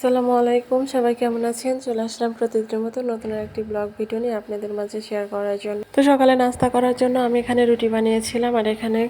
আসসালামু আলাইকুম, সবাই কেমন আছেন? চলে আসলাম প্রতিদিনের মতো নতুন একটি ব্লগ ভিডিও নিয়ে আপনাদের মাঝে শেয়ার করার জন্য। তো সকালে নাস্তা করার জন্য আমি এখানে রুটি বানিয়েছিলাম আর এখানে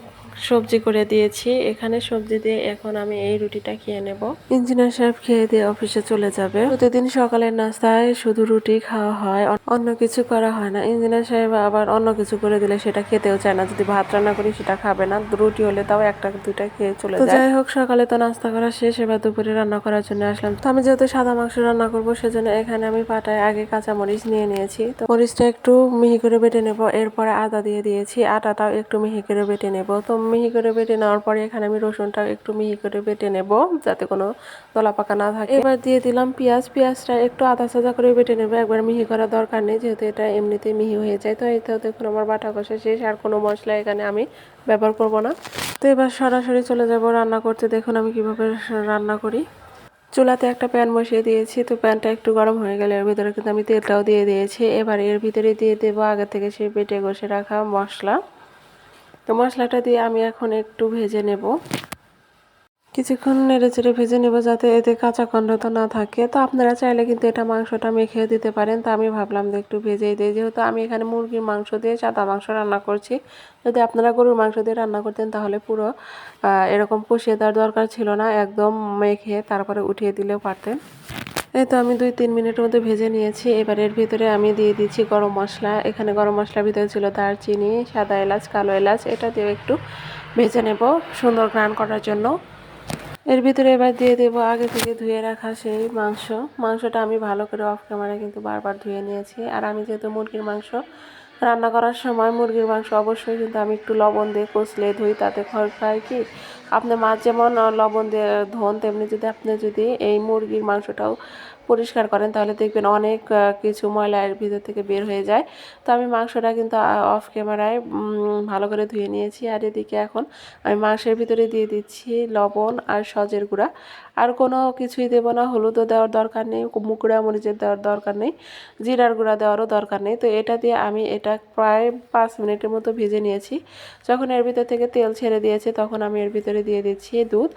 সবজি করে দিয়েছি। এখানে সবজি দিয়ে এখন আমি এই রুটিটা খেয়ে নেব। ইঞ্জিনিয়ার সাহেব খেয়ে দিয়ে অফিসে চলে যাবে। প্রতিদিন সকালের নাস্তায় শুধু রুটি খাওয়া হয় অন্য কিছু করা হয় না। ইঞ্জিনিয়ার সাহেব আবার অন্য কিছু করে দিলে সেটা খেতেও চায় না। যদি ভাত রান্না করি সেটা খাবে না। রুটি হলে তাও একটা দুইটা খেয়ে চলে যায়। যাই হোক সকালে তো নাস্তা করা শেষ। এবার দুপুরে রান্না করার জন্য আসলাম। তো আমি যেহেতু সাদা মাংস রান্না করব সেজন্য এখানে আমি পাটায় আগে কাঁচা মরিচ নিয়ে নিয়েছি। তো মরিচটা একটু মিহি করে বেটে নেব। এরপরে আদা দিয়ে দিয়েছি। আটাটাও একটু মিহি করে বেটে নেব। তো মিহি করে বেটে নেওয়ার পরে এখানে আমি রসুনটা একটু মিহি করে বেটে নেব, যাতে কোনো দলা পাকা না থাকে। এবার দিয়ে দিলাম পেঁয়াজ। পেঁয়াজটা একটু আদা সাদা করে বেটে নেব, একবার মিহি করার দরকার নেই, যেহেতু এটা এমনিতেই মিহি হয়ে যায়। তো তো দেখুন আমার বাটা কষা শেষ, আর কোনো মশলা এখানে আমি ব্যবহার করব না। তো এবার সরাসরি চলে যাব রান্না করতে। দেখুন আমি কীভাবে রান্না করি। চুলাতে একটা প্যান বসিয়ে দিয়েছি, তো প্যানটা একটু গরম হয়ে গেলে এর ভিতরে কিন্তু আমি তেলটাও দিয়ে দিয়েছি। এবার এর ভিতরে দিয়ে দেবো আগে থেকে সে বেটে ঘষে রাখা মশলা। তো মশলাটা দিয়ে আমি এখন একটু ভেজে নেব। কিছুক্ষণ নেড়ে চেড়ে ভেজে নেব যাতে এতে কাঁচা গন্ধটা না থাকে। তো আপনারা চাইলে কিন্তু এটা মাংসটা মেখেও দিতে পারেন। তো আমি ভাবলাম যে একটু ভেজেই দিই। যেহেতু আমি এখানে মুরগির মাংস দিয়ে সাদা মাংস রান্না করছি। যদি আপনারা গরুর মাংস দিয়ে রান্না করতেন তাহলে পুরো এরকম কষিয়ে দেওয়ার দরকার ছিল না। একদম মেখে তারপরে উঠিয়ে দিলেও পারতেন। এই তো আমি দুই তিন মিনিটের মধ্যে ভেজে নিয়েছি। এবার এর ভিতরে আমি দিয়ে দিচ্ছি গরম মশলা। এখানে গরম মশলার ভিতরে ছিল দারচিনি, সাদা এলাচ, কালো এলাচ। এটা দিয়ে একটু ভেজে নেব সুন্দর গ্রান করার জন্য। এর ভিতরে এবার দিয়ে দেবো আগে থেকে ধুয়ে রাখা সেই মাংস। মাংসটা আমি ভালো করে অফ ক্যামেরায় কিন্তু বারবার ধুয়ে নিয়েছি। আর আমি যেহেতু মুরগির মাংস রান্না করার সময়, মুরগির মাংস অবশ্যই কিন্তু আমি একটু লবণ দিয়ে কষলে ধুই, তাতে খড় খাই কি? আপনি মাছ যেমন লবণ দিয়ে, ধোন, তেমনি যদি আপনি যদি এই মুরগির মাংসটাও পরিষ্কার করেন, তাহলে দেখবেন অনেক কিছু ময়লা এর ভিতর থেকে বের হয়ে যায়। তো আমি মাংসটা কিন্তু অফ ক্যামেরায় ভালো করে ধুয়ে নিয়েছি। আর এদিকে এখন আমি মাংসের ভিতরে দিয়ে দিচ্ছি লবণ আর সজের গুঁড়া। আর কোনো কিছুই দেবো না, হলুদও দেওয়ার দরকার নেই মুকুড়া মরিচের দেওয়ার দরকার নেই, জিরার গুঁড়া দেওয়ারও দরকার নেই। তো এটা দিয়ে আমি এটা প্রায় পাঁচ মিনিটের মতো ভেজে নিয়েছি। যখন এর ভিতর থেকে তেল ছেড়ে দিয়েছে, তখন আমি এর ভিতরে দিয়ে দিচ্ছি দুধ।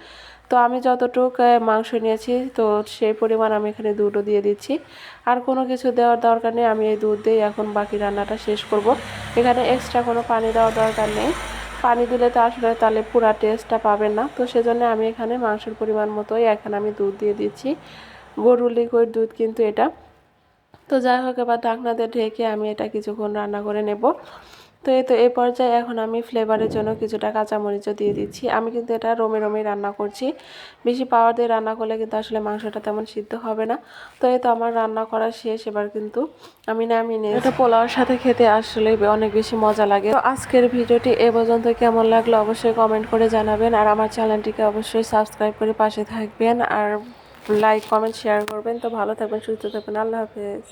তো আমি যতটুক মাংস নিয়েছি, তো সেই পরিমাণ আমি এখানে দুধও দিয়ে দিচ্ছি। আর কোনো কিছু দেওয়ার দরকার নেই, আমি এই দুধ দিয়ে এখন বাকি রান্নাটা শেষ করব। এখানে এক্সট্রা কোনো পানি দেওয়ার দরকার নেই। পানি দিলে তো আসলে তাহলে পুরা টেস্টটা পাবেন না। তো সেজন্য আমি এখানে মাংসের পরিমাণ মতোই এখন আমি দুধ দিয়ে দিচ্ছি। গরুর লিকুইড দুধ কিন্তু এটা। তো যাই হোক, এবার ঢাকনা দিয়ে ঢেকে আমি এটা কিছুক্ষণ রান্না করে নেব। তো এই তো এই পর্যায়ে এখন আমি ফ্লেভারের জন্য কিছুটা কাঁচামরিচও দিয়ে দিচ্ছি। আমি কিন্তু এটা রোমে রোমে রান্না করছি। বেশি পাওয়ার দিয়ে রান্না করলে কিন্তু আসলে মাংসটা তেমন সিদ্ধ হবে না। তো এই তো আমার রান্না করা শেষ। এবার কিন্তু আমি নামিয়ে নিয়ে এটা পোলাওর সাথে খেতে আসলে অনেক বেশি মজা লাগে। তো আজকের ভিডিওটি এ পর্যন্ত কেমন লাগল অবশ্যই কমেন্ট করে জানাবেন। আর আমার চ্যানেলটিকে অবশ্যই সাবস্ক্রাইব করে পাশে থাকবেন। আর লাইক কমেন্ট শেয়ার করবেন। তো ভালো থাকবেন, সুস্থ থাকবেন। আল্লাহ হাফেজ।